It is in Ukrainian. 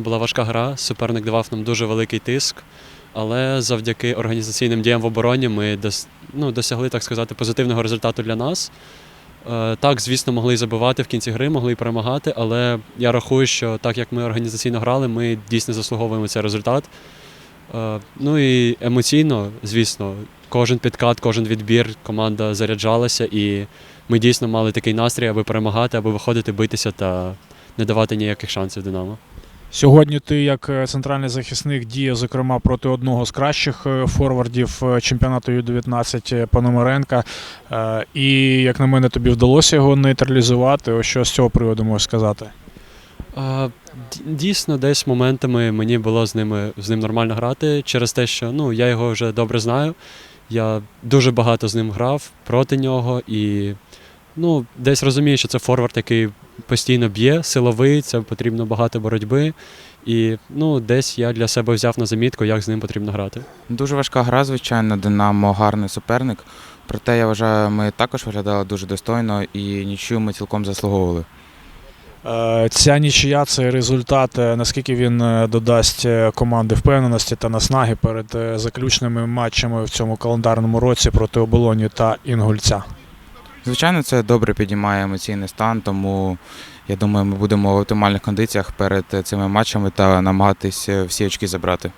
Була важка гра. Суперник давав нам дуже великий тиск, але завдяки організаційним діям в обороні ми дос, ну, досягли, так сказати, позитивного результату для нас. Е, Так, звісно, могли і забивати в кінці гри, могли і перемагати, але я рахую, що так як ми організаційно грали, ми дійсно заслуговуємо цей результат. Е, Ну і емоційно, звісно, кожен підкат, кожен відбір команда заряджалася, і ми дійсно мали такий настрій, аби перемагати, аби виходити, битися та не давати ніяких шансів Динамо. Сьогодні ти, як е, центральний захисник, діє, зокрема, проти одного з кращих е, форвардів чемпіонату Ю-19 Пономаренка. І, як на мене, тобі вдалося його нейтралізувати. Ось що з цього приводу можеш сказати? Дійсно, десь моментами мені було з ними з ним нормально грати через те, що ну, я його вже добре знаю. Я дуже багато з ним грав проти нього і ну, десь розумію, що це форвард, який постійно б'є, силовий, це потрібно багато боротьби. І ну, десь я для себе взяв на замітку, як з ним потрібно грати. Дуже важка гра, звичайно, Динамо гарний суперник. Проте я вважаю, ми також виглядали дуже достойно і нічию ми цілком заслуговували. Е, Ця нічия це результат, е, наскільки він е, додасть команди впевненості та наснаги перед заключними матчами в цьому календарному році проти оболоні та Інгульця. Звичайно, це добре підіймає емоційний стан, тому я думаю, ми будемо в оптимальних кондиціях перед цими матчами та намагатися всі очки забрати.